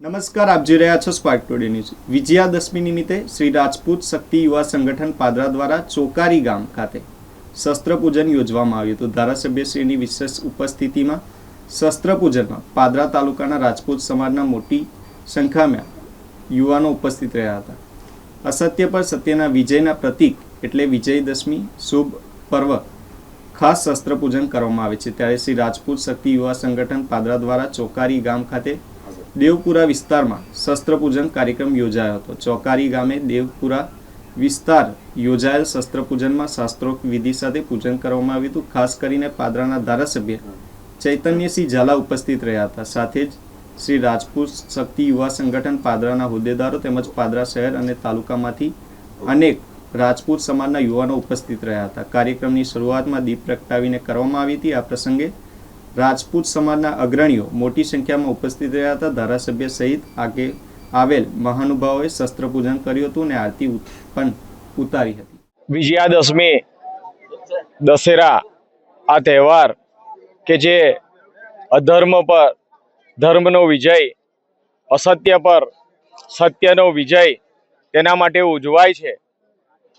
નમસ્કાર, આપ જોઈ રહ્યા છો સ્પાર્ક ટુડે ન્યૂઝ વિજયાદશમી નિમિત્તે શ્રી રાજપૂત શક્તિ યુવા સંગઠન પાદરા દ્વારા ચોકારી ગામ ખાતે શસ્ત્ર પૂજન યોજવામાં આવ્યું હતું. ધારાસભ્યશ્રીની વિશેષ ઉપસ્થિતિમાં શસ્ત્ર પૂજનમાં પાદરા તાલુકાના રાજપૂત સમાજના મોટી સંખ્યામાં યુવાનો ઉપસ્થિત રહ્યા હતા. અસત્ય પર સત્યના વિજયના પ્રતીક એટલે વિજયદશમી શુભ પર્વ ખાસ શસ્ત્ર પૂજન કરવામાં આવે છે. ત્યારે શ્રી રાજપૂત શક્તિ યુવા સંગઠન પાદરા દ્વારા ચોકારી ગામ ખાતે દેવપુરા વિસ્તારમાં શસ્ત્રપૂજન કાર્યક્રમ યોજાયો હતો. ચોકારી ગામે દેવપુરા વિસ્તાર યોજાયેલ શસ્ત્રપૂજનમાં શાસ્ત્રોક્ત વિધિ સાથે પૂજન કરવામાં આવ્યું હતું. ખાસ કરીને પાદરાના ધારાસભ્ય ચૈતન્યસિંહ ઝાલા ઉપસ્થિત રહ્યા હતા. સાથે જ શ્રી રાજપૂત શક્તિ યુવા સંગઠન પાદરાના હોદ્દેદારો તેમજ પાદરા શહેર અને તાલુકામાંથી અનેક રાજપૂત સમાજના યુવાનો ઉપસ્થિત રહ્યા હતા. કાર્યક્રમની શરૂઆતમાં દીપ પ્રગટાવીને કરવામાં આવી હતી. આ પ્રસંગે રાજપૂત સમાજના અગ્રણીઓ મોટી સંખ્યામાં ઉપસ્થિત રહ્યા હતા. ધારાસભ્ય સહિત આગે આવેલ મહાનુભાવોએ શસ્ત્ર પૂજન કર્યું હતું અને આરતી પણ ઉતારી હતી. વિજયાદશમી દશેરા આ તહેવાર કે જે અધર્મ પર, ધર્મનો વિજય, અસત્ય પર, સત્યનો વિજય તેના માટે ઉજવાય છે.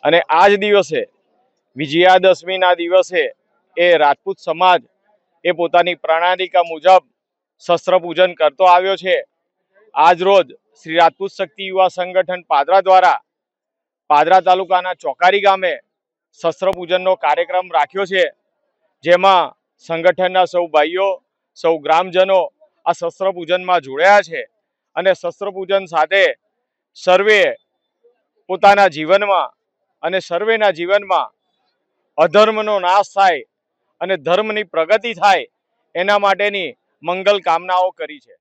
અને આ જ દિવસે વિજયાદશમીના દિવસે એ રાજપૂત સમાજ એ પોતાની પ્રણાલિકા મુજબ શસ્ત્ર પૂજન કરતો આવ્યો છે. આજ રોજ શ્રી રાજપૂત શક્તિ યુવા સંગઠન પાદરા દ્વારા પાદરા તાલુકાના ચોકારી ગામે શસ્ત્ર પૂજનનો કાર્યક્રમ રાખ્યો છે. જેમાં સંગઠનના સૌ ભાઈઓ, સૌ ગ્રામજનો આ શસ્ત્ર પૂજનમાં જોડાયા છે અને શસ્ત્ર પૂજન સાથે સર્વે પોતાના જીવનમાં અને સર્વેના જીવનમાં અધર્મનો નાશ થાય અને ધર્મની પ્રગતિ થાય એના માટેની મંગલ કામનાઓ કરી છે.